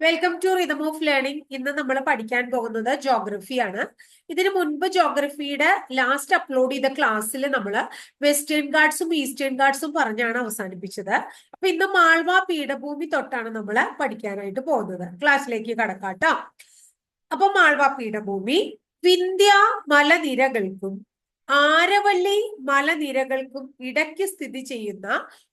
Welcome to rhythm of learning ഇന്ന് നമ്മൾ പഠിക്കാൻ പോകുന്നത് ജോഗ്രഫിയാണ് ഇതിനു മുൻപ് ജോഗ്രഫിയുടെ ലാസ്റ്റ് അപ്ലോഡ് ചെയ്ത ക്ലാസ്സിൽ നമ്മൾ വെസ്റ്റേൺ ഗാർഡ്സും ഈസ്റ്റേൺ ഗാർഡ്സും പറഞ്ഞാണ് അവസാനിപ്പിച്ചത്. അപ്പൊ ഇന്ന് മാൾവ പീഠഭൂമി തൊട്ടാണ് നമ്മൾ പഠിക്കാനായിട്ട് പോകുന്നത്. ക്ലാസ്സിലേക്ക് കടക്കാട്ടോ. അപ്പൊ മാൾവ പീഠഭൂമി. വിന്ധ്യ മലനിരകൾക്കും ആരവല്ലി മലനിരകൾക്കും ഇടയ്ക്ക് സ്ഥിതി ചെയ്യുന്ന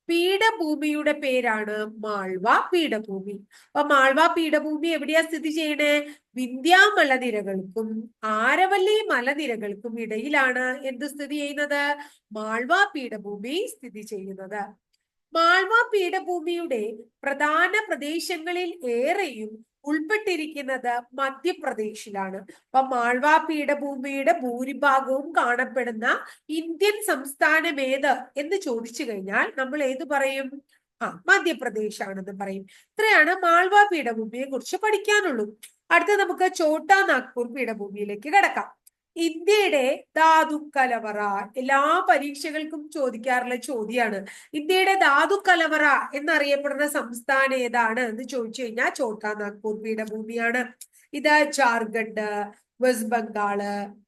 പീഠഭൂമിയുടെ പേരാണ് മാൾവ പീഠഭൂമി. അപ്പൊ മാൾവ പീഠഭൂമി എവിടെയാ സ്ഥിതി ചെയ്യണേ? വിന്ധ്യാ മലനിരകൾക്കും ആരവല്ലി മലനിരകൾക്കും ഇടയിലാണ് എന്ത് സ്ഥിതി ചെയ്യുന്നത്? മാൾവ പീഠഭൂമി സ്ഥിതി ചെയ്യുന്നത്. മാൾവ പീഠഭൂമിയുടെ പ്രധാന പ്രദേശങ്ങളിൽ ഏറെയും ഉൾപ്പെട്ടിരിക്കുന്നത് മധ്യപ്രദേശിലാണ്. അപ്പൊ മാൾവ പീഠഭൂമിയുടെ ഭൂരിഭാഗവും കാണപ്പെടുന്ന ഇന്ത്യൻ സംസ്ഥാനം ഏത് എന്ന് ചോദിച്ചു കഴിഞ്ഞാൽ നമ്മൾ ഏത് പറയും? ആ മധ്യപ്രദേശ് ആണെന്ന് പറയും. ഇത്രയാണ് മാൾവ പീഠഭൂമിയെ കുറിച്ച് പഠിക്കാനുള്ളൂ. അടുത്ത നമുക്ക് ചോട്ടാ നാഗ്പൂർ പീഠഭൂമിയിലേക്ക് കിടക്കാം. ഇന്ത്യയുടെ ധാതു കലവറ. എല്ലാ പരീക്ഷകൾക്കും ചോദിക്കാറുള്ള ചോദ്യമാണ് ഇന്ത്യയുടെ ധാതു കലവറ എന്നറിയപ്പെടുന്ന സംസ്ഥാനം ഏതാണ് എന്ന് ചോദിച്ചു കഴിഞ്ഞാൽ ചോട്ടാ നാഗ്പൂർ പീഠഭൂമിയാണ്. ഇത് ജാർഖണ്ഡ് വെസ്റ്റ് ബംഗാൾ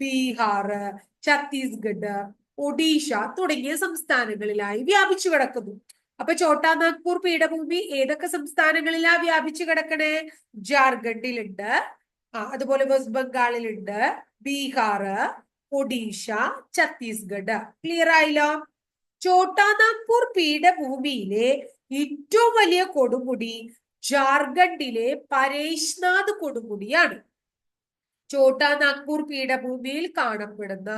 ബീഹാർ ഛത്തീസ്ഗഡ് ഒഡീഷ തുടങ്ങിയ സംസ്ഥാനങ്ങളിലായി വ്യാപിച്ചു കിടക്കുന്നു. അപ്പൊ ചോട്ടാ നാഗ്പൂർ പീഠഭൂമി ഏതൊക്കെ സംസ്ഥാനങ്ങളിലാ വ്യാപിച്ചു കിടക്കണേ? ജാർഖണ്ഡിലുണ്ട്. ആ അതുപോലെ വെസ്റ്റ് ബംഗാളിലുണ്ട്. ബീഹാർ ഒഡീഷ ഛത്തീസ്ഗഡ്. ക്ലിയർ ആയില്ലോ? ചോട്ടാനാഗ്പൂർ പീഠഭൂമിയിലെ ഏറ്റവും വലിയ കൊടുമുടി ജാർഖണ്ഡിലെ പരേഷ്നാഥ് കൊടുമുടിയാണ്. ചോട്ടാ നാഗ്പൂർ പീഠഭൂമിയിൽ കാണപ്പെടുന്ന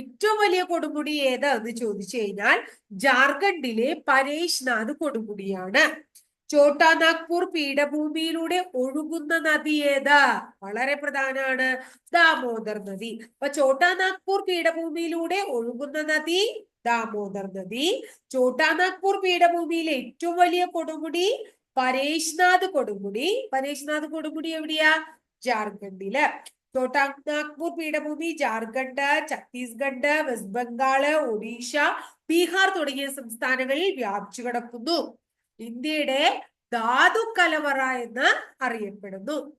ഏറ്റവും വലിയ കൊടുമുടി ഏതാ എന്ന് ചോദിച്ചു കഴിഞ്ഞാൽ ജാർഖണ്ഡിലെ പരേഷ്നാഥ് കൊടുമുടിയാണ്. ചോട്ടാ നാഗ്പൂർ പീഠഭൂമിയിലൂടെ ഒഴുകുന്ന നദി ഏതാ? വളരെ പ്രധാനമാണ് ദാമോദർ നദി. അപ്പൊ ചോട്ടാ നാഗ്പൂർ പീഠഭൂമിയിലൂടെ ഒഴുകുന്ന നദി ദാമോദർ നദി. ചോട്ടാ നാഗ്പൂർ പീഠഭൂമിയിലെ ഏറ്റവും വലിയ കൊടുമുടി പരേഷ്നാഥ് കൊടുമുടി. പരേഷ്നാഥ് കൊടുമുടി എവിടെയാ? ജാർഖണ്ഡിൽ. ചോട്ടാ നാഗ്പൂർ പീഠഭൂമി ജാർഖണ്ഡ് ഛത്തീസ്ഗഡ് വെസ്റ്റ് ബംഗാൾ ഒഡീഷ ബീഹാർ തുടങ്ങിയ സംസ്ഥാനങ്ങളിൽ വ്യാപിച്ചു കിടക്കുന്നു. ഇന്ത്യയുടെ ധാതു കലവറ എന്ന് അറിയപ്പെടുന്നു.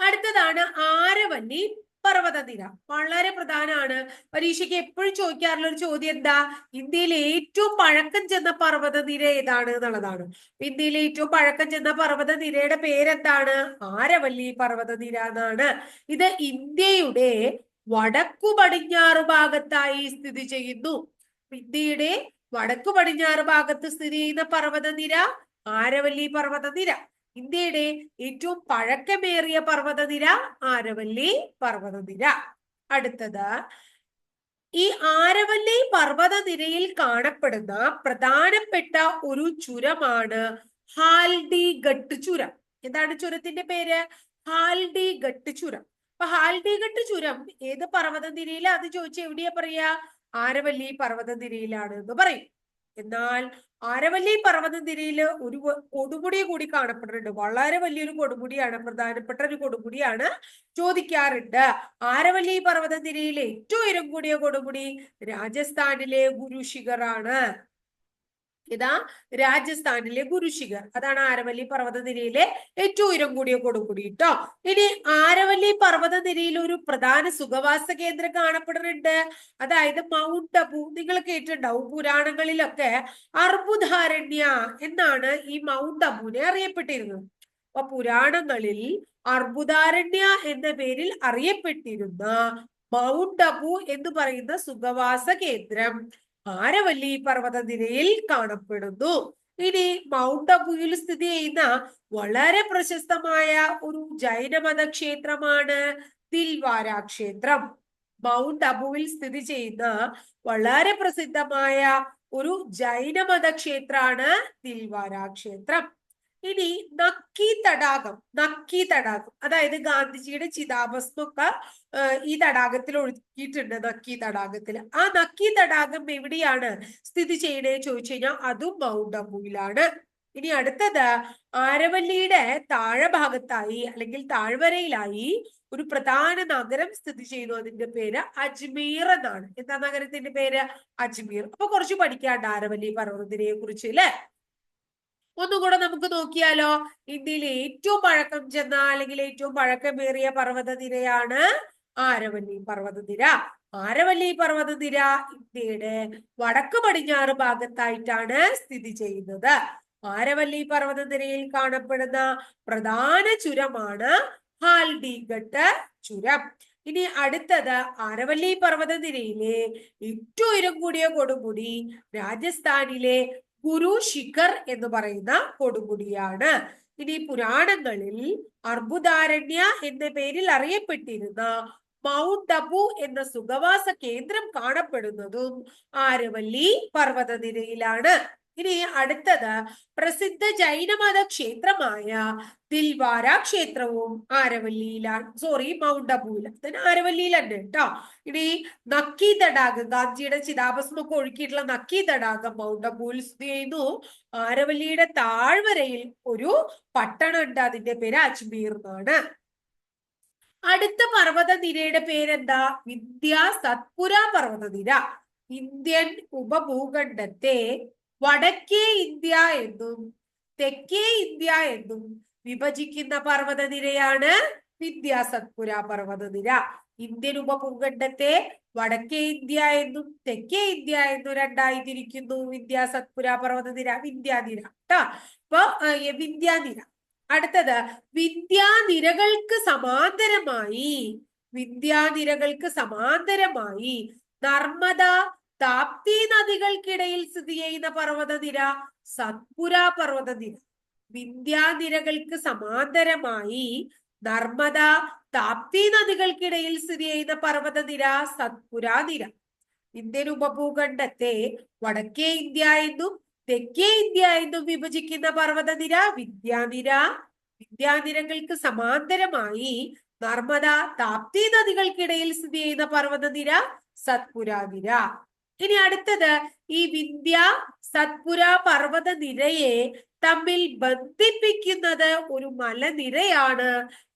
അടുത്തതാണ് ആരവല്ലി പർവതനിര. വളരെ പ്രധാനമാണ്. പരീക്ഷയ്ക്ക് എപ്പോഴും ചോദിക്കാറുള്ള ഒരു ചോദ്യം എന്താ? ഇന്ത്യയിലെ ഏറ്റവും പഴക്കം ചെന്ന പർവതനിര ഏതാണ് എന്നുള്ളതാണ്. ഇന്ത്യയിലെ ഏറ്റവും പഴക്കം ചെന്ന പർവതനിരയുടെ പേരെന്താണ്? ആരവല്ലി പർവതനിര എന്നാണ്. ഇത് ഇന്ത്യയുടെ വടക്കു പടിഞ്ഞാറ് ഭാഗത്തായി സ്ഥിതി ചെയ്യുന്നു. ഇന്ത്യയുടെ വടക്കു പടിഞ്ഞാറ് ഭാഗത്ത് സ്ഥിതി ചെയ്യുന്ന പർവതനിര ആരവല്ലി പർവതനിര. ഇന്ത്യയുടെ ഏറ്റവും പഴക്കമേറിയ പർവതനിര ആരവല്ലി പർവതനിര. അടുത്തത് ഈ ആരവല്ലി പർവതനിരയിൽ കാണപ്പെടുന്ന പ്രധാനപ്പെട്ട ഒരു ചുരമാണ് ഹാൽഡി ഗട്ട് ചുരം. എന്താണ് ചുരത്തിന്റെ പേര്? ഹാൽഡി ഗട്ട് ചുരം. അപ്പൊ ഹാൽഡി ഗട്ട് ചുരം ഏത് പർവതനിരയിലാ? അത് ചോദിച്ചാൽ എവിടെയാ പറയാ ആരവല്ലി പർവതനിരയിലാണ് എന്ന് പറയും. എന്നാൽ ആരവല്ലി പർവതനിരയിൽ ഒരു കൊടുമുടി കൂടി കാണപ്പെടുന്നുണ്ട്. വളരെ വലിയൊരു കൊടുമുടിയാണ് പ്രധാനപ്പെട്ട ഒരു കൊടുമുടിയാണ് ചോദിക്കാറുണ്ട്. ആരവല്ലി പർവതനിരയിലെ ഏറ്റവും ഉയരം കൂടിയ കൊടുമുടി രാജസ്ഥാനിലെ ഗുരുശിഖറാണ് ഇതാ രാജസ്ഥാനിലെ ഗുരുശിഖർ അതാണ് ആരവല്ലി പർവതനിരയിലെ ഏറ്റവും ഉയരം കൂടിയ കൊടുക്കുടി കേട്ടോ ഇനി ആരവല്ലി പർവതനിരയിൽ ഒരു പ്രധാന സുഖവാസ കേന്ദ്രം കാണപ്പെടുന്നുണ്ട്. അതായത് മൗണ്ട് അബു. നിങ്ങൾ കേട്ടിട്ടുണ്ടാവും പുരാണങ്ങളിലൊക്കെ അർബുധാരണ്യ എന്നാണ് ഈ മൗണ്ട് അബുവിനെ അറിയപ്പെട്ടിരുന്നത്. അപ്പൊ പുരാണങ്ങളിൽ അർബുദാരണ്യ എന്ന പേരിൽ അറിയപ്പെട്ടിരുന്ന മൗണ്ട് അബു എന്ന് പറയുന്ന സുഖവാസ കേന്ദ്രം. ആരവല്ലി പർവതനിരയിൽ കാണപ്പെടുന്നു. ഇനി മൗണ്ട് അബുയിൽ സ്ഥിതി ചെയ്യുന്ന വളരെ പ്രശസ്തമായ ഒരു ജൈനമത ക്ഷേത്രമാണ് തിൽവാര ക്ഷേത്രം. മൗണ്ട് അബുവിൽ സ്ഥിതി ചെയ്യുന്ന വളരെ പ്രസിദ്ധമായ ഒരു ജൈനമത ക്ഷേത്രമാണ് തിൽവാര ക്ഷേത്രം. ഇനി നക്കി തടാകം നക്കി തടാകം. അതായത് ഗാന്ധിജിയുടെ ചിതാഭസ്മൊക്കെ ഈ തടാകത്തിൽ ഒഴുക്കിയിട്ടുണ്ട് നക്കി തടാകത്തിൽ. ആ നക്കി തടാകം എവിടെയാണ് സ്ഥിതി ചെയ്യണേ ചോദിച്ചു കഴിഞ്ഞാൽ അതും മൗണ്ട് അബുവിലാണ് ഇനി അടുത്തത് ആരവല്ലിയുടെ താഴെ ഭാഗത്തായി അല്ലെങ്കിൽ താഴ്വരയിലായി ഒരു പ്രധാന നഗരം സ്ഥിതി ചെയ്യുന്നു അതിന്റെ പേര് അജ്മീർ എന്നാണ്. എന്താ നഗരത്തിന്റെ പേര്? അജ്മീർ. അപ്പൊ കുറച്ച് പഠിക്കാണ്ട് ആരവല്ലി പർവതത്തിനെ കുറിച്ച് അല്ലെ? ഒന്നുകൂടെ നമുക്ക് നോക്കിയാലോ. ഇന്ത്യയിലെ ഏറ്റവും പഴക്കം ചെന്ന അല്ലെങ്കിൽ ഏറ്റവും പഴക്കമേറിയ പർവതനിരയാണ് ആരവല്ലി പർവതനിര. ആരവല്ലി പർവതനിര ഇന്ത്യയുടെ വടക്ക് പടിഞ്ഞാറ് ഭാഗത്തായിട്ടാണ് സ്ഥിതി ചെയ്യുന്നത്. ആരവല്ലി പർവതനിരയിൽ കാണപ്പെടുന്ന പ്രധാന ചുരമാണ് ഹാൽഡിഗട്ട് ചുരം. ഇനി അടുത്തത് ആരവല്ലി പർവതനിരയിലെ ഏറ്റവും ഉയരം കൂടിയ കൊടുമുടി രാജസ്ഥാനിലെ ഗുരു ശിഖർ എന്ന് പറയുന്ന കൊടുമുടിയാണ്. ഇനി പുരാണങ്ങളിൽ അർബുദാരണ്യ എന്ന പേരിൽ അറിയപ്പെട്ടിരുന്ന മൗണ്ട് അബു എന്ന സുഖവാസ കേന്ദ്രം കാണപ്പെടുന്നതും ആരവല്ലി പർവതനിരയിലാണ്. ഇനി അടുത്തത് പ്രസിദ്ധ ജൈനമത ക്ഷേത്രമായ ദിൽവാര ക്ഷേത്രവും ആരവല്ലിയിലാണ് സോറി മൗണ്ട് അബൂല ആരവല്ലിയിൽ തന്നെ കേട്ടോ ഇനി നക്കി തടാകം ഗാന്ധിയുടെ ചിതാഭസ്മൊക്കെ ഒഴുക്കിയിട്ടുള്ള നക്കി തടാകം മൗണ്ട് അബൂൽ സ്ഥിതി ചെയ്യുന്നു. ആരവല്ലിയുടെ താഴ്വരയിൽ ഒരു പട്ടണം ഉണ്ട്. അതിന്റെ പേര് അജ്മീർ എന്നാണ്. അടുത്ത പർവത നിരയുടെ പേരെന്താ? വിദ്യ സത്പുര പർവതനിര. ഇന്ത്യൻ ഉപഭൂഖണ്ഡത്തെ വടക്കേ ഇന്ത്യ എന്നും തെക്കേ ഇന്ത്യ എന്നും വിഭജിക്കുന്ന പർവതനിരയാണ് വിദ്യാസത്പുര പർവതനിര. ഇന്ത്യൻ ഉപഭൂഖണ്ഡത്തെ വടക്കേ ഇന്ത്യ എന്നും തെക്കേ ഇന്ത്യ എന്നും രണ്ടായി തിരിക്കുന്നു വിദ്യാസത്പുര പർവതനിര വിദ്യാനിര കേട്ടോ അപ്പൊ വിദ്യാനിര. അടുത്തത് വിദ്യാനിരകൾക്ക് സമാന്തരമായി വിദ്യാനിരകൾക്ക് സമാന്തരമായി നർമ്മദ താപ്തി നദികൾക്കിടയിൽ സ്ഥിതി ചെയ്യുന്ന പർവതനിര സത്പുര പർവതനിര. വിന്ധ്യാനിരകൾക്ക് സമാന്തരമായി നർമ്മദ താപ്തി നദികൾക്കിടയിൽ സ്ഥിതി ചെയ്യുന്ന പർവതനിര സത്പുര നിര. ഇന്ത്യൻ ഉപഭൂഖണ്ഡത്തെ വടക്കേ ഇന്ത്യ എന്നും തെക്കേ ഇന്ത്യ എന്നും വിഭജിക്കുന്ന പർവതനിര വിദ്യാനിര വിദ്യാനിരകൾക്ക് സമാന്തരമായി നർമ്മദ താപ്തി നദികൾക്കിടയിൽ സ്ഥിതി ചെയ്യുന്ന പർവതനിര സത്പുര നിര. ഇനി അടുത്തത് ഈ വിദ്യ സത്പുര പർവത നിരയെ തമ്മിൽ ബന്ധിപ്പിക്കുന്നത് ഒരു മലനിരയാണ്.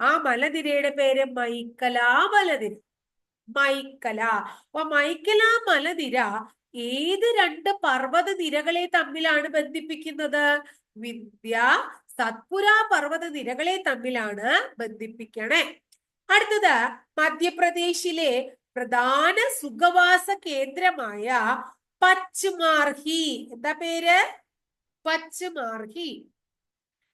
ആ മലനിരയുടെ പേര് മൈക്കല മലനിര മൈക്കല. അപ്പൊ മൈക്കല മലനിര ഏത് രണ്ട് പർവത നിരകളെ തമ്മിലാണ് ബന്ധിപ്പിക്കുന്നത്? വിദ്യ സത്പുര പർവത നിരകളെ തമ്മിലാണ് ബന്ധിപ്പിക്കണേ. അടുത്തത് മധ്യപ്രദേശിലെ പ്രധാന സുഖവാസ കേന്ദ്രമായ പച്ച്മാർഹി. എന്താ പേര്? പച്ച്മാർഹി.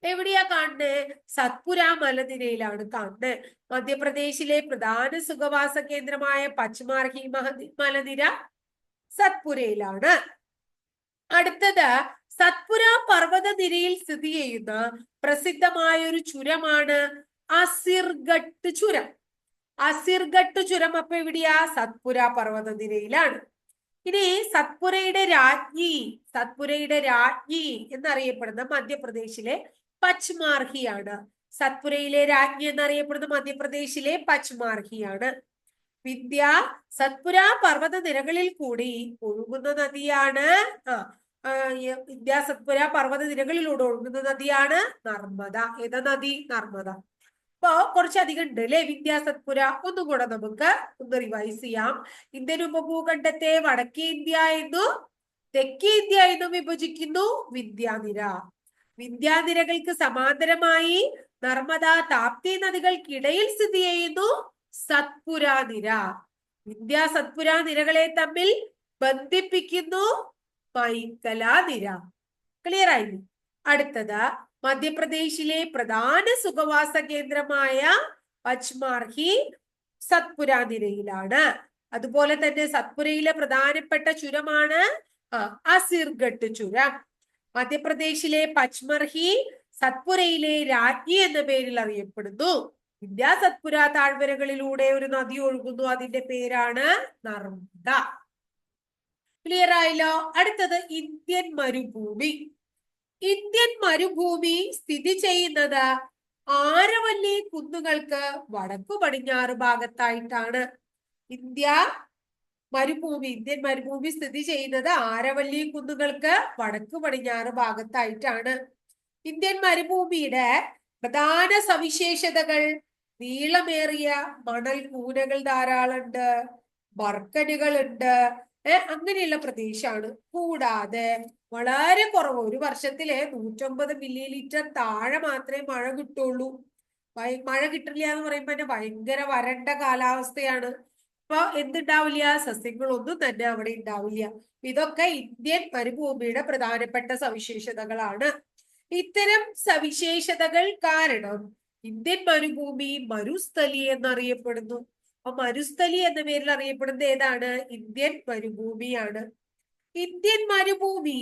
എവിടെയാ കാണുന്നത് സത്പുര മലനിരയിലാണ് കാണുന്നത് മധ്യപ്രദേശിലെ പ്രധാന സുഖവാസ കേന്ദ്രമായ പച്ച്മാർഹി മലനിര സത്പുരയിലാണ്. അടുത്തത് സത്പുര പർവത നിരയിൽ സ്ഥിതി ചെയ്യുന്ന പ്രസിദ്ധമായ ഒരു ചുരമാണ് അസിർഗട്ട് ചുരം. അസിർഗട്ട് ചുരം അപ്പൊ എവിടെയാ സത്പുര പർവത നിരയിലാണ് ഇനി സത്പുരയുടെ രാജ്ഞി സത്പുരയുടെ രാജ്ഞി എന്നറിയപ്പെടുന്ന മധ്യപ്രദേശിലെ പച്ച്മാർഹിയാണ്. സത്പുരയിലെ രാജ്ഞി എന്നറിയപ്പെടുന്ന മധ്യപ്രദേശിലെ പച്ച്മാർഹിയാണ്. വിദ്യ സത്പുര പർവത നിരകളിൽ കൂടി ഒഴുകുന്ന നദിയാണ് ആ വിദ്യ സത്പുര പർവത നിരകളിലൂടെ ഒഴുകുന്ന നദിയാണ് നർമ്മദ. ഏതാ നദി? നർമ്മദ. അപ്പോ കുറച്ചധികം ഉണ്ട് അല്ലെ വിദ്യാസത്പുര ഒന്നും കൂടെ നമുക്ക് ഒന്ന് റിവൈസ് ചെയ്യാം. ഇന്ത്യൻ ഉപഭൂഖണ്ഡത്തെ വടക്കേ ഇന്ത്യ എന്നും തെക്കേ ഇന്ത്യ എന്നും വിഭജിക്കുന്നു വിദ്യാനിര വിദ്യാനിരകൾക്ക് സമാന്തരമായി നർമ്മദ താപ്തി നദികൾക്കിടയിൽ സ്ഥിതി ചെയ്യുന്നു സത്പുര നിര. വിദ്യാ സത്പുര നിരകളെ തമ്മിൽ ബന്ധിപ്പിക്കുന്നു മൈക്കല നിര. ക്ലിയർ ആയി അടുത്തത് മധ്യപ്രദേശിലെ പ്രധാന സുഖവാസ കേന്ദ്രമായ പച്ച്മാർഹി സത്പുര നിരയിലാണ് അതുപോലെ തന്നെ സത്പുരയിലെ പ്രധാനപ്പെട്ട ചുരമാണ് അസിർഗട്ട് ചുരം. മധ്യപ്രദേശിലെ പച്മർഹി സത്പുരയിലെ രാജ്ഞി എന്ന പേരിൽ അറിയപ്പെടുന്നു. ഇന്ത്യ സത്പുര താഴ്വരകളിലൂടെ ഒരു നദി ഒഴുകുന്നു. അതിന്റെ പേരാണ് നർമ്മദ. ക്ലിയർ ആയല്ലോ? അടുത്തത് ഇന്ത്യൻ മരുഭൂമി. ഇന്ത്യൻ മരുഭൂമി സ്ഥിതി ചെയ്യുന്നത് ആരവല്ലി കുന്നുകൾക്ക് വടക്കു പടിഞ്ഞാറ് ഭാഗത്തായിട്ടാണ്. ഇന്ത്യ മരുഭൂമി ഇന്ത്യൻ മരുഭൂമി സ്ഥിതി ചെയ്യുന്നത് ആരവല്ലി കുന്നുകൾക്ക് വടക്കു പടിഞ്ഞാറ് ഭാഗത്തായിട്ടാണ്. ഇന്ത്യൻ മരുഭൂമിയുടെ പ്രധാന സവിശേഷതകൾ നീളമേറിയ മണൽ കൂനകൾ ധാരാളമുണ്ട് ബർക്കനുകളുണ്ട് ഏർ അങ്ങനെയുള്ള പ്രദേശമാണ് കൂടാതെ വളരെ കുറവ്. ഒരു വർഷത്തിലെ നൂറ്റമ്പത് മില്ലി ലിറ്റർ താഴെ മാത്രമേ മഴ കിട്ടുള്ളൂ. മഴ കിട്ടില്ല എന്ന് പറയുമ്പോ തന്നെ ഭയങ്കര വരണ്ട കാലാവസ്ഥയാണ്. അപ്പൊ എന്തുണ്ടാവില്ല? സസ്യങ്ങളൊന്നും തന്നെ അവിടെ ഉണ്ടാവില്ല. ഇതൊക്കെ ഇന്ത്യൻ മരുഭൂമിയുടെ പ്രധാനപ്പെട്ട സവിശേഷതകളാണ്. ഇത്തരം സവിശേഷതകൾ കാരണം ഇന്ത്യൻ മരുഭൂമി മരുസ്ഥലി എന്നറിയപ്പെടുന്നു. അപ്പൊ മരുസ്ഥലി എന്ന പേരിൽ അറിയപ്പെടുന്നത് ഏതാണ്? ഇന്ത്യൻ മരുഭൂമിയാണ്. ഇന്ത്യൻ മരുഭൂമി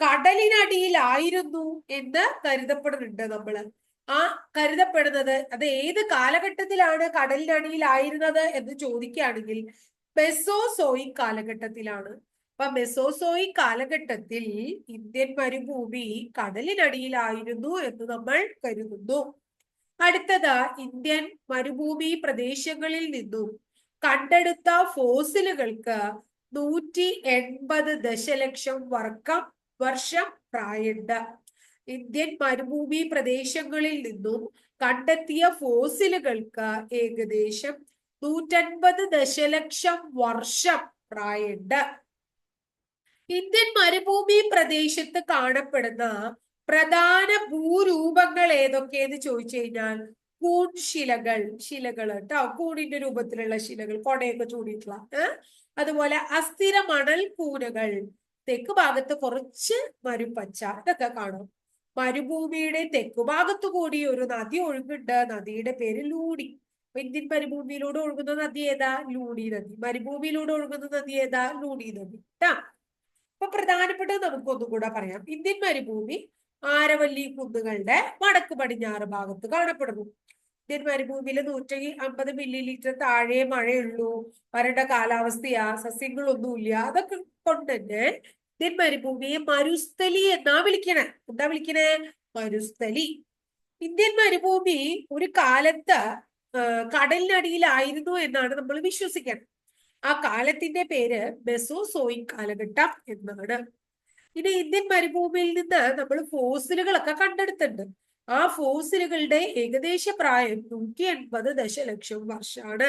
കടലിനടിയിലായിരുന്നു എന്ന് കരുതപ്പെടുന്നുണ്ട് നമ്മൾ. ആ കരുതപ്പെടുന്നത് അത് ഏത് കാലഘട്ടത്തിലാണ് കടലിനടിയിലായിരുന്നത് എന്ന് ചോദിക്കുകയാണെങ്കിൽ മെസോസോയിക് കാലഘട്ടത്തിലാണ്. അപ്പൊ മെസോസോയിക് കാലഘട്ടത്തിൽ ഇന്ത്യൻ മരുഭൂമി കടലിനടിയിലായിരുന്നു എന്ന് നമ്മൾ കരുതുന്നു. അടുത്തത് ഇന്ത്യൻ മരുഭൂമി പ്രദേശങ്ങളിൽ നിന്നും കണ്ടെടുത്ത ഫോസിലുകൾക്ക് നൂറ്റി എൺപത് ദശലക്ഷം വർക്കം വർഷം പ്രായണ്ട്. ഇന്ത്യൻ മരുഭൂമി പ്രദേശങ്ങളിൽ നിന്നും കണ്ടെത്തിയ ഫോസിലുകൾക്ക് ഏകദേശം നൂറ്റൻപത് ദശലക്ഷം വർഷം പ്രായണ്ട്. ഇന്ത്യൻ മരുഭൂമി പ്രദേശത്ത് കാണപ്പെടുന്ന പ്രധാന ഭൂരൂപങ്ങൾ ഏതൊക്കെയെന്ന് ചോദിച്ചു കഴിഞ്ഞാൽ കൂൺ ശിലകൾ കേട്ടോ. കൂണിന്റെ രൂപത്തിലുള്ള ശിലകൾ കൊടയൊക്കെ ചൂടിയിട്ടുള്ള അതുപോലെ അസ്ഥിര മണൽ കൂനകൾ തെക്ക് ഭാഗത്ത് കുറച്ച് മരുപ്പച്ച ഇതൊക്കെ കാണും. മരുഭൂമിയുടെ തെക്കു ഭാഗത്തു കൂടി ഒരു നദി ഒഴുകുന്നുണ്ട് നദിയുടെ പേര് അപ്പൊ ഇന്ത്യൻ മരുഭൂമിയിലൂടെ ഒഴുകുന്ന നദി ഏതാ? ലൂണി നദി. മരുഭൂമിയിലൂടെ ഒഴുകുന്ന നദി ഏതാ? ലൂണി നദി. ട്ടാ. അപ്പൊ പ്രധാനപ്പെട്ടത് നമുക്കൊന്നും കൂടെ പറയാം. ഇന്ത്യൻ മരുഭൂമി ആരവല്ലി കുന്നുകളുടെ വടക്ക് പടിഞ്ഞാറ് ഭാഗത്ത് കാണപ്പെടുന്നു. ഇന്ത്യൻ മരുഭൂമിയിൽ നൂറ്റി അമ്പത് മില്ലി ലിറ്റർ താഴെ മഴയുള്ളൂ. വരണ്ട കാലാവസ്ഥയാ. സസ്യങ്ങളൊന്നുമില്ല. അതൊക്കെ കൊണ്ട് തന്നെ ഇന്ത്യൻ മരുഭൂമിയെ മരുസ്ഥലി എന്നാ വിളിക്കണേ. എന്താ വിളിക്കണേ? മരുസ്ഥലി. ഇന്ത്യൻ മരുഭൂമി ഒരു കാലത്ത് കടലിനടിയിലായിരുന്നു എന്നാണ് നമ്മൾ വിശ്വസിക്കുന്നത് ആ കാലത്തിന്റെ പേര് മെസോസോയിക് കാലഘട്ടം എന്നാണ്. ഇനി ഇന്ത്യൻ മരുഭൂമിയിൽ നിന്ന് നമ്മൾ ഫോസിലുകളൊക്കെ കണ്ടെടുത്തിട്ടുണ്ട്. ആ ഫോസിലുകളുടെ ഏകദേശ പ്രായം നൂറ്റി എൺപത് ദശലക്ഷം വർഷമാണ്.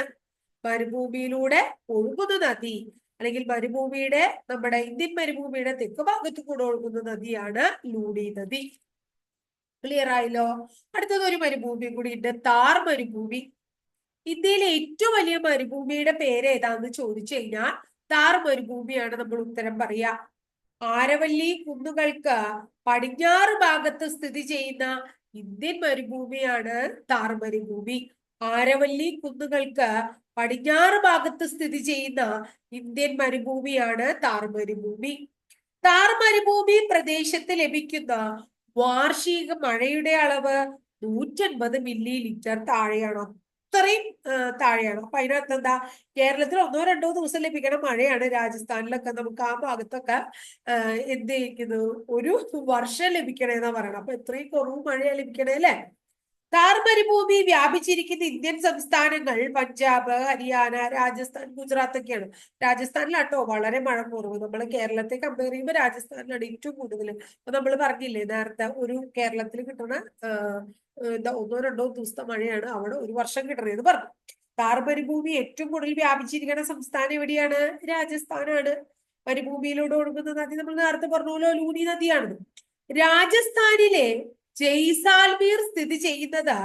മരുഭൂമിയിലൂടെ ഒഴുകുന്ന നദി അല്ലെങ്കിൽ മരുഭൂമിയുടെ നമ്മുടെ ഇന്ത്യൻ മരുഭൂമിയുടെ തെക്ക് ഭാഗത്തു കൂടെ ഒഴുകുന്ന നദിയാണ് ലൂണി നദി. ക്ലിയർ ആയല്ലോ? അടുത്തത് ഒരു മരുഭൂമി കൂടി ഉണ്ട് താർ മരുഭൂമി. ഇന്ത്യയിലെ ഏറ്റവും വലിയ മരുഭൂമിയുടെ പേര് ഏതാന്ന് ചോദിച്ചു കഴിഞ്ഞാൽ താർ മരുഭൂമിയാണ് നമ്മൾ ഉത്തരം പറയാ. ആരവല്ലി കുന്നുകൾക്ക് പടിഞ്ഞാറ് ഭാഗത്ത് സ്ഥിതി ചെയ്യുന്ന ഇന്ത്യൻ മരുഭൂമിയാണ് താർ മരുഭൂമി ആരവല്ലി കുന്നുകൾക്ക് പടിഞ്ഞാറ് ഭാഗത്ത് സ്ഥിതി ചെയ്യുന്ന ഇന്ത്യൻ മരുഭൂമിയാണ് താർ മരുഭൂമി താർ മരുഭൂമി പ്രദേശത്ത് ലഭിക്കുന്ന വാർഷിക മഴയുടെ അളവ് നൂറ്റൻപത് മില്ലി ലിറ്റർ താഴെയാണ്? അത്രയും താഴെയാണ്. അപ്പൊ അതിനകത്ത് എന്താ കേരളത്തിൽ ഒന്നോ രണ്ടോ ദിവസം ലഭിക്കണ മഴയാണ് രാജസ്ഥാനിലൊക്കെ നമുക്ക് ആ ഭാഗത്തൊക്കെ എന്ത് ചെയ്യുന്നത് ഒരു വർഷം ലഭിക്കണേന്നാ പറയണം. അപ്പൊ എത്രയും കുറവ് മഴയാണ് ലഭിക്കണേ അല്ലെ? താർ മരുഭൂമി വ്യാപിച്ചിരിക്കുന്ന ഇന്ത്യൻ സംസ്ഥാനങ്ങൾ പഞ്ചാബ് ഹരിയാന രാജസ്ഥാൻ ഗുജറാത്ത് ഒക്കെയാണ്. രാജസ്ഥാനിലാട്ടോ വളരെ മഴ കുറവ്. നമ്മൾ കേരളത്തെ കമ്പയർ ചെയ്യുമ്പോൾ രാജസ്ഥാനിലാണ് ഏറ്റവും കൂടുതൽ അപ്പൊ നമ്മൾ പറഞ്ഞില്ലേ നേരത്തെ ഒരു കേരളത്തിൽ കിട്ടുന്ന എന്താ ഒന്നോ രണ്ടോ ദിവസത്തെ മഴയാണ് അവിടെ ഒരു വർഷം കിട്ടണേന്ന് പറഞ്ഞു. താർ മരുഭൂമി ഏറ്റവും കൂടുതൽ വ്യാപിച്ചിരിക്കുന്ന സംസ്ഥാനം എവിടെയാണ്? രാജസ്ഥാനാണ്. മരുഭൂമിയിലൂടെ ഒഴുകുന്ന നദി നമ്മൾ നേരത്തെ പറഞ്ഞ പോലെ ലൂനി നദിയാണ് രാജസ്ഥാനിലെ ജയ്സാൽമീർ സ്ഥിതി ചെയ്യുന്നത്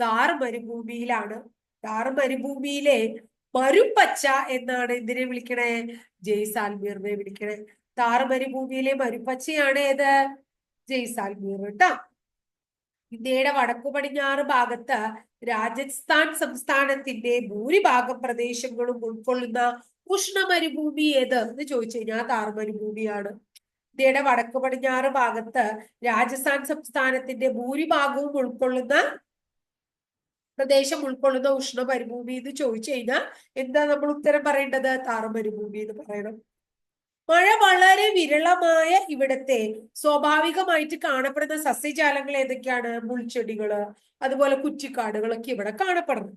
താർ മരുഭൂമിയിലാണ്. താർ മരുഭൂമിയിലെ മരുപ്പച്ച എന്നാണ് എന്തിനെ വിളിക്കണേ? ജയ്സാൽമീറിനെ വിളിക്കണേ. താർ മരുഭൂമിയിലെ മരുപ്പച്ചയാണ് ഏത്? ജയ്സാൽമീർ കേട്ടോ. ഇന്ത്യയുടെ വടക്കു പടിഞ്ഞാറ് ഭാഗത്ത് രാജസ്ഥാൻ സംസ്ഥാനത്തിന്റെ ഭൂരിഭാഗം പ്രദേശങ്ങളും ഉൾക്കൊള്ളുന്ന ഉഷ്ണ മരുഭൂമി ഏത് എന്ന് ചോദിച്ചു കഴിഞ്ഞാൽ താർ മരുഭൂമിയാണ്. ഇന്ത്യയുടെ വടക്കു പടിഞ്ഞാറ് ഭാഗത്ത് രാജസ്ഥാൻ സംസ്ഥാനത്തിന്റെ ഭൂരിഭാഗവും ഉൾക്കൊള്ളുന്ന പ്രദേശം ഉൾക്കൊള്ളുന്ന ഉഷ്ണ മരുഭൂമി എന്ന് ചോദിച്ചു കഴിഞ്ഞാൽ എന്താ നമ്മൾ ഉത്തരം പറയേണ്ടത്? താറ മരുഭൂമി എന്ന് പറയണം. മഴ വളരെ വിരളമായ ഇവിടത്തെ സ്വാഭാവികമായിട്ട് കാണപ്പെടുന്ന സസ്യജാലങ്ങൾ ഏതൊക്കെയാണ്? മുൾച്ചെടികൾ അതുപോലെ കുറ്റിക്കാടുകളൊക്കെ ഇവിടെ കാണപ്പെടുന്നു.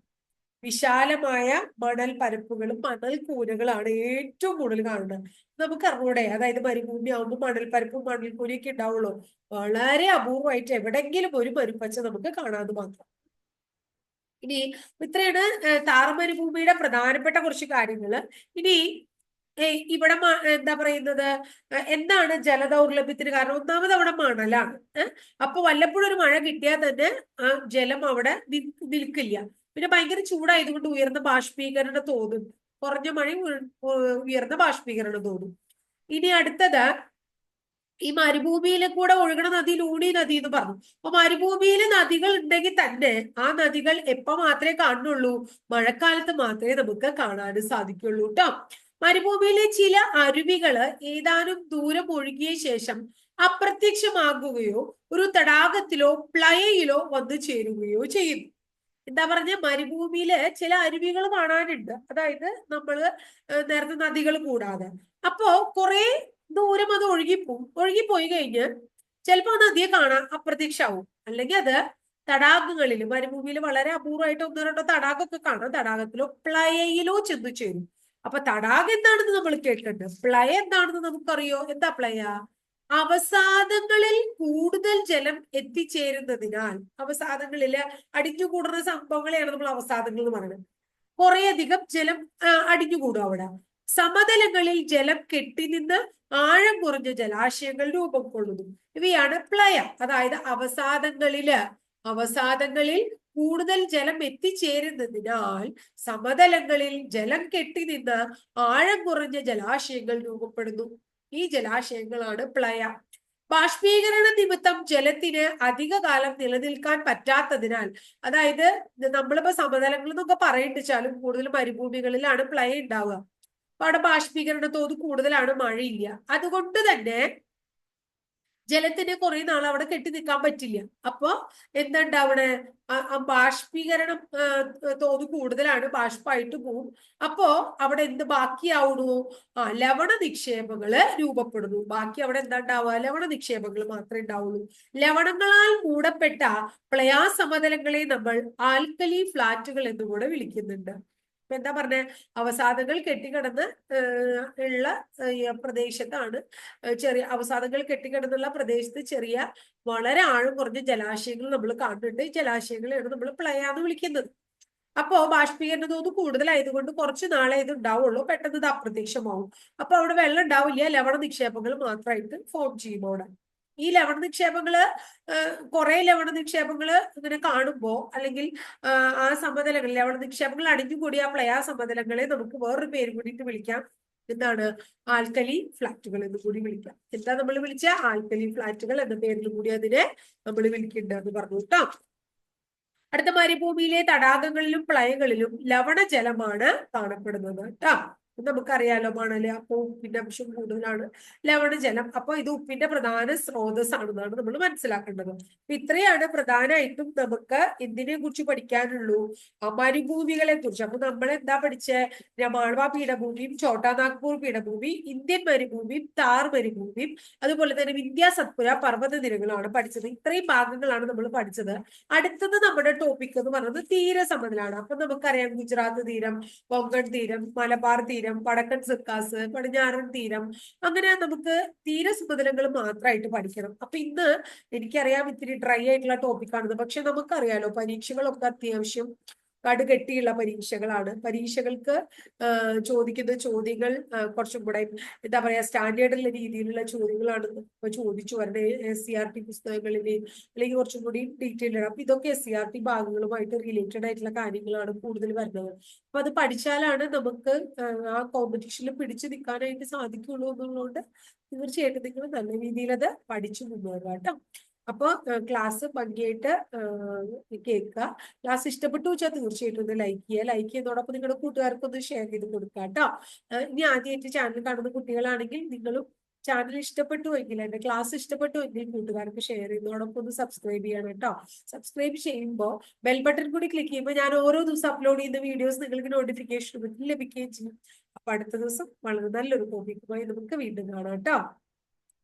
വിശാലമായ മണൽ പരപ്പുകളും മണൽ കൂനകളാണ് ഏറ്റവും കൂടുതൽ കാണുന്നത്. നമുക്ക് അറിവിടെ അതായത് മരുഭൂമി ആവുമ്പോൾ മണൽ പരപ്പും മണൽ കൂനയൊക്കെ ഉണ്ടാവുള്ളൂ. വളരെ അപൂർവമായിട്ട് എവിടെങ്കിലും ഒരു മരുപ്പച്ച നമുക്ക് കാണാതെ മാത്രം. ഇനി ഇത്രയാണ് താറമരുഭൂമിയുടെ പ്രധാനപ്പെട്ട കുറച്ച് കാര്യങ്ങൾ ഇനി ഇവിടെ എന്താ പറയുന്നത്? എന്താണ് ജലദൗർലഭ്യത്തിന് കാരണം? ഒന്നാമത് അവിടെ മണലാണ്. അപ്പൊ വല്ലപ്പോഴും ഒരു മഴ കിട്ടിയാൽ തന്നെ ആ ജലം അവിടെ നിൽ- നിൽക്കില്ല. പിന്നെ ഭയങ്കര ചൂടായതുകൊണ്ട് ഉയർന്ന ബാഷ്പീകരണ തോതും. കുറഞ്ഞ മഴ ഉയർന്ന ബാഷ്പീകരണ തോതും. ഇനി അടുത്തത് ഈ മരുഭൂമിയിൽ കൂടെ ഒഴുകണ നദി ലൂണി നദി എന്ന് പറഞ്ഞു. അപ്പൊ മരുഭൂമിയിൽ നദികൾ ഉണ്ടെങ്കിൽ തന്നെ ആ നദികൾ എപ്പോ മാത്രമേ കാണുന്നുള്ളൂ? മഴക്കാലത്ത് മാത്രമേ നമുക്ക് കാണാൻ സാധിക്കുള്ളൂ കേട്ടോ മരുഭൂമിയിലെ ചില അരുവികൾ ഏതാനും ദൂരം ഒഴുകിയ ശേഷം അപ്രത്യക്ഷമാകുകയോ ഒരു തടാകത്തിലോ പ്ലയയിലോ വന്നു ചേരുകയോ ചെയ്യുന്നു. എന്താ പറഞ്ഞ മരുഭൂമിയിൽ ചില അരുവികൾ കാണാനുണ്ട്. അതായത് നമ്മൾ നേരത്തെ നദികൾ കൂടാതെ. അപ്പോ കുറെ ദൂരം അത് ഒഴുകിപ്പോവും. ഒഴുകിപ്പോയി കഴിഞ്ഞ് ചിലപ്പോ ആ നദിയെ കാണാൻ അപ്രത്യക്ഷമാവും. അല്ലെങ്കിൽ അത് തടാകങ്ങളിൽ മരുഭൂമിയിൽ വളരെ അപൂർവമായിട്ട് ഒന്നോ രണ്ടോ തടാകമൊക്കെ കാണാം. തടാകത്തിലോ പ്ലയയിലോ ചെന്നു ചേരും. അപ്പൊ തടാകം എന്താണെന്ന് നമ്മൾ കേട്ടിട്ടുണ്ട്. പ്ലയ എന്താണെന്ന് നമുക്കറിയോ? എന്താ പ്ലയ? അവസാദങ്ങളിൽ കൂടുതൽ ജലം എത്തിച്ചേരുന്നതിനാൽ അവസാദങ്ങളിൽ അടിഞ്ഞുകൂടുന്ന സംഭവങ്ങളെയാണ് നമ്മൾ അവസാദങ്ങൾ എന്ന് പറയുന്നത്. കുറേയധികം ജലം അടിഞ്ഞുകൂടും അവിടെ. സമതലങ്ങളിൽ ജലം കെട്ടിനിന്ന് ആഴം കുറഞ്ഞ ജലാശയങ്ങൾ രൂപം കൊള്ളുന്നു. ഇവയാണ് പ്ലയ അതായത് അവസാദങ്ങളിൽ അവസാദങ്ങളിൽ കൂടുതൽ ജലം എത്തിച്ചേരുന്നതിനാൽ സമതലങ്ങളിൽ ജലം കെട്ടിനിന്ന് ആഴം കുറഞ്ഞ ജലാശയങ്ങൾ രൂപപ്പെടുന്നു. ഈ ജലാശയങ്ങളാണ് പ്ലയ. ബാഷ്പീകരണ നിമിത്തം ജലത്തിന് അധിക കാലം നിലനിൽക്കാൻ പറ്റാത്തതിനാൽ അതായത് നമ്മളിപ്പോ സമതലങ്ങൾ എന്നൊക്കെ പറയിട്ടിച്ചാലും കൂടുതൽ മരുഭൂമികളിലാണ് പ്ലയ ഉണ്ടാവുക. അപ്പൊ അവിടെ ബാഷ്പീകരണ തോത് കൂടുതലാണ് മഴയില്ല. അതുകൊണ്ട് തന്നെ ജലത്തിന് കുറെ നാൾ അവിടെ കെട്ടി നിൽക്കാൻ പറ്റില്ല. അപ്പോ എന്താ അവിടെ? ബാഷ്പീകരണം തോത് കൂടുതലാണ് ബാഷ്പായിട്ട് പോവും. അപ്പോ അവിടെ എന്ത് ബാക്കിയാവണു ആ ലവണ നിക്ഷേപങ്ങൾ രൂപപ്പെടുന്നു. ബാക്കി അവിടെ എന്താ ഉണ്ടാവുക ലവണ നിക്ഷേപങ്ങൾ മാത്രമേ ഉണ്ടാവുള്ളൂ. ലവണങ്ങളാൽ മൂടപ്പെട്ട പ്ലയാസമതലങ്ങളെ നമ്മൾ ആൽക്കലി ഫ്ലാറ്റുകൾ എന്നുകൂടെ വിളിക്കുന്നുണ്ട്. ഇപ്പൊ എന്താ പറഞ്ഞ? അവസാദങ്ങൾ കെട്ടിക്കിടന്ന് ഉള്ള പ്രദേശത്താണ് ചെറിയ അവസാദങ്ങൾ കെട്ടിക്കിടന്നുള്ള പ്രദേശത്ത് ചെറിയ വളരെ ആഴം കുറഞ്ഞ ജലാശയങ്ങൾ നമ്മൾ കാണുന്നുണ്ട്. ഈ ജലാശയങ്ങളെയാണ് നമ്മൾ പ്ലയാന്ന് വിളിക്കുന്നത്. അപ്പോ ബാഷ്പീകരണ തോത് കൂടുതലായതുകൊണ്ട് കുറച്ച് നാളെ ഇത് ഉണ്ടാവുള്ളൂ. പെട്ടെന്ന് ഇത് അപ്രത്യക്ഷമാവും. അപ്പൊ അവിടെ വെള്ളം ഉണ്ടാവില്ല. ലവണ നിക്ഷേപങ്ങൾ മാത്രമായിട്ട് ഫോം ചെയ്യും അവിടെ ഈ ലവണ നിക്ഷേപങ്ങൾ കുറെ ലവണ നിക്ഷേപങ്ങൾ ഇങ്ങനെ കാണുമ്പോ അല്ലെങ്കിൽ ആ, സമതലങ്ങൾ ലവണ നിക്ഷേപങ്ങൾ അടിഞ്ഞുകൂടിയ ആ പ്ലയാ സമതലങ്ങളെ നമുക്ക് വേറൊരു പേര് കൂടിയിട്ട് വിളിക്കാം. എന്താണ്? ആൽക്കലി ഫ്ലാറ്റുകൾ എന്ന് കൂടി വിളിക്കാം. എന്താ നമ്മൾ വിളിച്ച? ആൽക്കലി ഫ്ലാറ്റുകൾ എന്ന പേരിൽ കൂടി അതിനെ നമ്മൾ വിളിക്കേണ്ടതെന്ന് പറഞ്ഞു കേട്ടോ. അടുത്ത മരുഭൂമിയിലെ തടാകങ്ങളിലും പ്ലയങ്ങളിലും ലവണജലമാണ് കാണപ്പെടുന്നത് കേട്ടോ. നമുക്കറിയാലോ മണൽ അപ്പൊ ഉപ്പിന്റെ അംശം കൂടുതലാണ്. ലവണ ജലം. അപ്പൊ ഇത് ഉപ്പിന്റെ പ്രധാന സ്രോതസ്സാണെന്നാണ് നമ്മൾ മനസ്സിലാക്കേണ്ടത്. അപ്പൊ ഇത്രയാണ് പ്രധാനമായിട്ടും നമുക്ക് എന്തിനെ കുറിച്ച് പഠിക്കാനുള്ളൂ. മരുഭൂമികളെ കുറിച്ച്. അപ്പൊ നമ്മൾ എന്താ പഠിച്ചേ? രമാൾവ പീഠഭൂമിയും ഛോട്ടാ നാഗ്പൂർ പീഠഭൂമി ഇന്ത്യൻ മരുഭൂമിയും താർ മരുഭൂമിയും അതുപോലെ തന്നെ വിന്ധ്യ സത്പുര പർവത നിരകളാണ് പഠിച്ചത്. ഇത്രയും ഭാഗങ്ങളാണ് നമ്മൾ പഠിച്ചത്. അടുത്തത് നമ്മുടെ ടോപ്പിക് എന്ന് പറയുന്നത് തീരസമതലാണ്. അപ്പൊ നമുക്കറിയാം ഗുജറാത്ത് തീരം കൊങ്കൺ തീരം മലബാർ തീരം വടക്കൻ സിർക്കാസ് പടിഞ്ഞാറൻ തീരം അങ്ങനെ നമുക്ക് തീരസമതലങ്ങൾ മാത്രമായിട്ട് പഠിക്കണം. അപ്പൊ ഇന്ന് എനിക്കറിയാം ഇത്തിരി ഡ്രൈ ആയിട്ടുള്ള ടോപ്പിക്കാണെന്ന് പക്ഷെ നമുക്കറിയാലോ പരീക്ഷകളൊക്കെ അത്യാവശ്യം കടുകെട്ടിയുള്ള പരീക്ഷകളാണ്. പരീക്ഷകൾക്ക് ചോദിക്കുന്ന ചോദ്യങ്ങൾ കുറച്ചും കൂടെ എന്താ പറയാ സ്റ്റാൻഡേർഡുള്ള രീതിയിലുള്ള ചോദ്യങ്ങളാണ് ഇപ്പൊ ചോദിച്ചു. വരുന്നത് എസ് സി ആർ ടി പുസ്തകങ്ങളിൽ അല്ലെങ്കിൽ കുറച്ചും കൂടി ഡീറ്റെയിൽഡ് ആണ്. അപ്പൊ ഇതൊക്കെ എസ് സി ആർ ടി ഭാഗങ്ങളുമായിട്ട് റിലേറ്റഡ് ആയിട്ടുള്ള കാര്യങ്ങളാണ് കൂടുതൽ വരുന്നത്. അപ്പൊ അത് പഠിച്ചാലാണ് നമുക്ക് ആ കോമ്പറ്റീഷനിൽ പിടിച്ചു നിൽക്കാനായിട്ട് സാധിക്കുള്ളൂ എന്നുള്ളതുകൊണ്ട് തീർച്ചയായിട്ടും നിങ്ങൾ നല്ല രീതിയിൽ അത് പഠിച്ചു മുന്നേറുക കേട്ടോ. അപ്പോൾ ക്ലാസ് ഭംഗിയായിട്ട് കേൾക്കുക. ക്ലാസ് ഇഷ്ടപ്പെട്ടു വെച്ചാൽ തീർച്ചയായിട്ടും ഒന്ന് ലൈക്ക് ചെയ്യുക. ലൈക്ക് ചെയ്യുന്നതോടൊപ്പം നിങ്ങളുടെ കൂട്ടുകാർക്കൊന്ന് ഷെയർ ചെയ്ത് കൊടുക്കുക കേട്ടോ. ഇനി ആദ്യമായിട്ട് ചാനൽ കാണുന്ന കുട്ടികളാണെങ്കിൽ നിങ്ങളും ചാനൽ ഇഷ്ടപ്പെട്ടു എങ്കിൽ എന്റെ ക്ലാസ് ഇഷ്ടപ്പെട്ടു എങ്കിൽ കൂട്ടുകാർക്ക് ഷെയർ ചെയ്യുന്നതോടൊപ്പം ഒന്ന് സബ്സ്ക്രൈബ് ചെയ്യണം കേട്ടോ. സബ്സ്ക്രൈബ് ചെയ്യുമ്പോൾ ബെൽ ബട്ടൺ കൂടി ക്ലിക്ക് ചെയ്യുമ്പോൾ ഞാൻ ഓരോ ദിവസം അപ്ലോഡ് ചെയ്യുന്ന വീഡിയോസ് നിങ്ങൾക്ക് നോട്ടിഫിക്കേഷൻ ലഭിക്കുകയും ചെയ്യും. അപ്പൊ അടുത്ത ദിവസം വളരെ നല്ലൊരു ടോപ്പിക്കുമായി നമുക്ക് വീണ്ടും കാണാം കേട്ടോ.